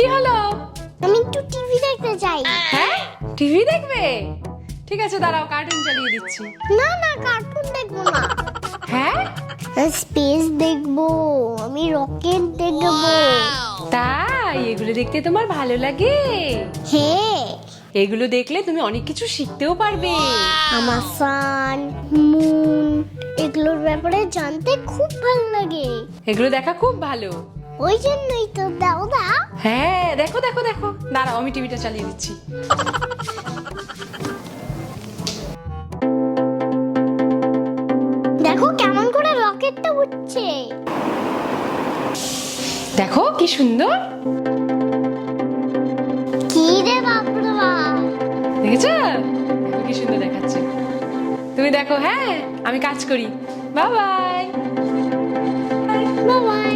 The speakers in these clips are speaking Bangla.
কি হলো? আমি একটু টিভি দেখতে চাই। হ্যাঁ? টিভি দেখবে? ঠিক আছে দাঁড়াও কার্টুন চালিয়ে দিচ্ছি। না না কার্টুন দেখব না। হ্যাঁ? স্পেস দেখব আমি রকেট দেখব। তাই এগুলো দেখতে তোমার ভালো লাগে। হ্যাঁ। এগুলো দেখলে তুমি অনেক কিছু শিখতেও পারবে। আমার সান মুন এগুলোর ব্যাপারে জানতে খুব ভালো লাগে। এগুলো দেখা খুব ভালো। ওই জন্যই তো দাও দাও হ্যাঁ দেখো দেখো দেখো। দাঁড়াও আমি টিভিটা চালিয়ে দিচ্ছি। দেখো কেমন করে রকেটটা উঠছে। দেখো কি সুন্দর। কি রে বাপরে বাপ। দেখেছ? কি সুন্দর দেখাচ্ছে। তুমি দেখো হ্যাঁ আমি কাজ করি। বাই বাই বাই বাই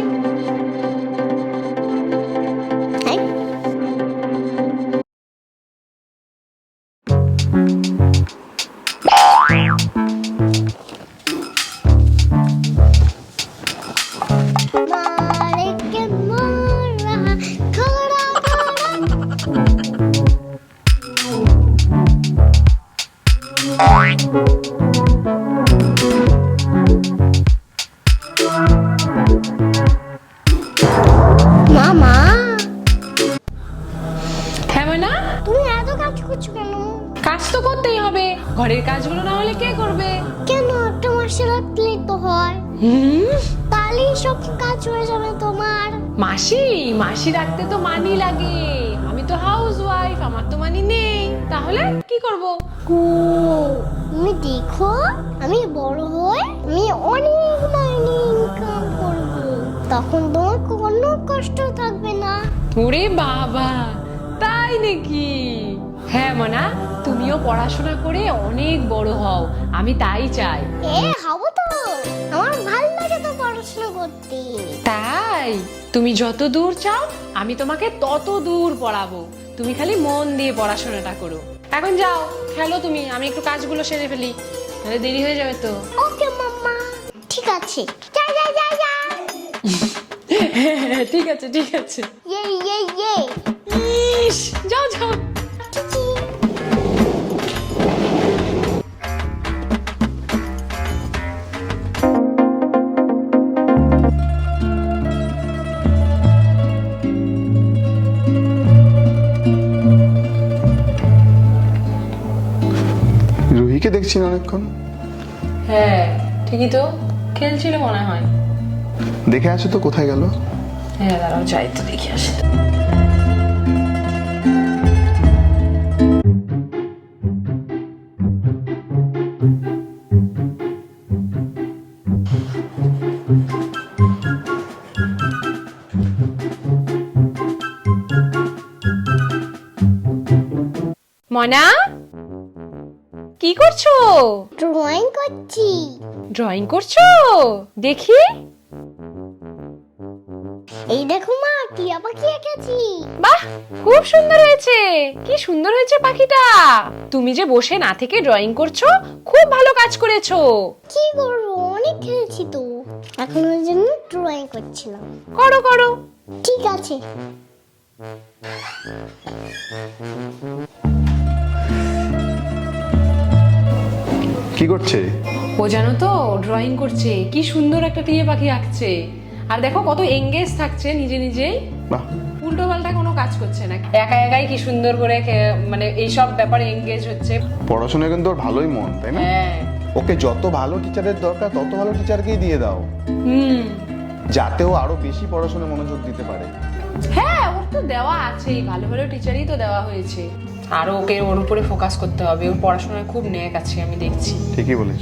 মামা? হ্যাঁ না তুমি এত কাজ করছ কেন? কাজ তো করতেই হবে। ঘরের কাজগুলো না হলে কে করবে? কেন? একটা আর্ট প্লেট তো হয়। হুম? তাহলেই সব কাজ হয়ে যাবে তোমার। মাসি মাসি রাখতে তো মানি লাগে। আমি তো হাউস ওয়াইফ আমার তো মানি নেই। তাহলে কি করব? ও তুমি দেখো আমি বড় হই আমি অনেক মাইনে ইনকাম করব। তখন তোমার কোনো কষ্ট থাকবে না। ওরে বাবা তাই নাকি? হ্যাঁ মনা তুমিও পড়াশোনা করে অনেক বড় হও আমি তাই চাই। এ হব তো। আমার ভালো পড়াশোনা করতে তাই? তুমি যত দূর চাও আমি তোমাকে তত দূর পড়াবো। তুমি খালি মন দিয়ে পড়াশোনাটা করো। এখন যাও খেলো তুমি আমি একটু কাজগুলো সেরে ফেলি। তাহলে দেরি হয়ে যাবে তো। ওকে মাম্মা। ঠিক আছে। যা যা যা যা। ঠিক আছে ঠিক আছে। ইয়ে ইয়ে ইয়ে। ইস, যাও যাও। রুহিকে দেখছি না অনেকক্ষণ? হ্যাঁ ঠিকই তো। খেলছিল মনে হয়। দেখে আসো তো কোথায় গেল? হ্যাঁ দাঁড়াও যাই তো দেখে আসি। মনা? কি করছ? ড্রয়িং করছি। ড্রয়িং করছ? দেখি। এই দেখো মা টিয়া পাখি এঁকেছি। বাহ খুব সুন্দর হয়েছে। কি সুন্দর হয়েছে পাখিটা। তুমি যে বসে না থেকে ড্রয়িং করছ খুব ভালো কাজ করেছ। কি করব অনেক খেলেছি তো। এখন ওই জন্য ড্রয়িং করছিলাম। করো করো। ঠিক আছে। কি করছে? ও জানো তো ড্রয়িং করছে। কি সুন্দর একটা টিয়ে পাখি আঁকছে। আর দেখো কত এঙ্গেজ থাকছে নিজে নিজেই। বাহ। উল্টো পাল্টা কোনো কাজ করছে না। একা একাই কি সুন্দর করে মানে এইসব ব্যাপারে এঙ্গেজ হচ্ছে। পড়াশোনায় কিন্তু ওর ভালোই মন তাই না? হ্যাঁ। ওকে যত ভালো টিচারের দরকার তত ভালো টিচারকেই দিয়ে দাও। হুম। যাতে ও আরও বেশি পড়াশোনায় মনোযোগ দিতে পারে। হ্যাঁ ওর তো দেওয়া আছেই। ভালো ভালো টিচারই তো দেওয়া হয়েছে। আরও ওকে ওর উপরে ফোকাস করতে হবে। ওর পড়াশোনায় খুব ন্যাক আছে আমি দেখছি। ঠিকই বলেছ।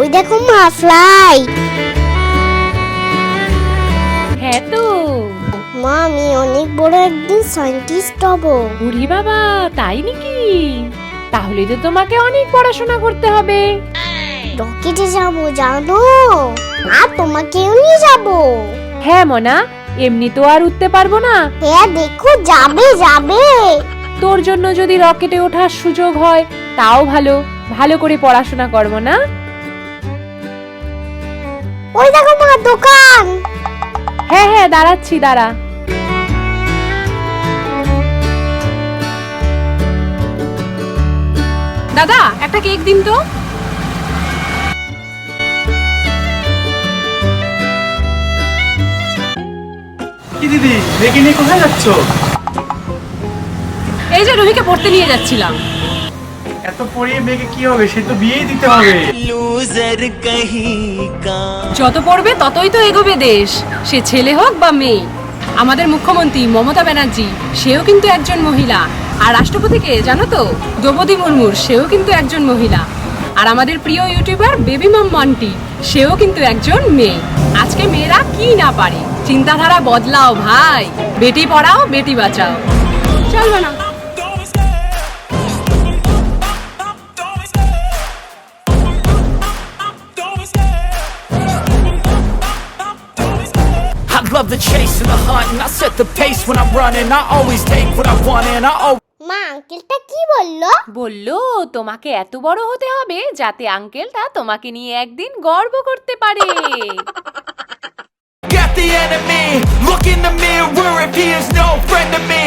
ওই দেখো মা ফ্লাই বড় একদিন সায়েন্টিস্ট হব। উরি বাবা তাই নাকি? তাহলে তো তোমাকে অনেক পড়াশোনা করতে হবে। রকেটে যাব জানো? আর তোমাকেও নিয়ে যাব। হ্যাঁ মনা এমনি তো আর উঠতে পারব না। হ্যাঁ দেখো যাবে যাবে। তোর জন্য যদি রকেটে ওঠার সুযোগ হয় তাও ভালো। ভালো করে পড়াশোনা করব না ওই দেখো মা দোকান। হ্যাঁ হ্যাঁ দাঁড়াচ্ছি দাঁড়া। দাদা একটা কেক দিন তো। দিদি রেগে নিয়ে কোথায় যাচ্ছ? এই যে রুহিকে পড়তে নিয়ে যাচ্ছিলাম। এত কি হবে? সে তো দিতে হবে। লুজার যত পড়বে ততই তো এগোবে দেশ। সে ছেলে হোক বা মেয়ে। আমাদের মুখ্যমন্ত্রী মমতা ব্যানার্জি সেও কিন্তু একজন মহিলা। আর রাষ্ট্রপতিকে, জানো তো, দ্রৌপদী মুর্মুর সেও কিন্তু একজন মহিলা। আর আমাদের প্রিয় ইউটিউবার বেবি মাম মন্টি, সেও কিন্তু একজন মেয়ে। আজকে মেয়েরা কি না পারে? চিন্তাধারা বদলাও ভাই। বেটি পড়াও, বেটি বাঁচাও। চলবে না। Love the chase and the hunt, and I set the pace when I'm running. I always take what I want and I always মা আঙ্কেলটা কি বলল? বলল তোমাকে এত বড় হতে হবে যাতে আঙ্কেলটা তোমাকে নিয়ে একদিন গর্ব করতে পারে। Got the enemy. Look in the mirror if he is no friend to me.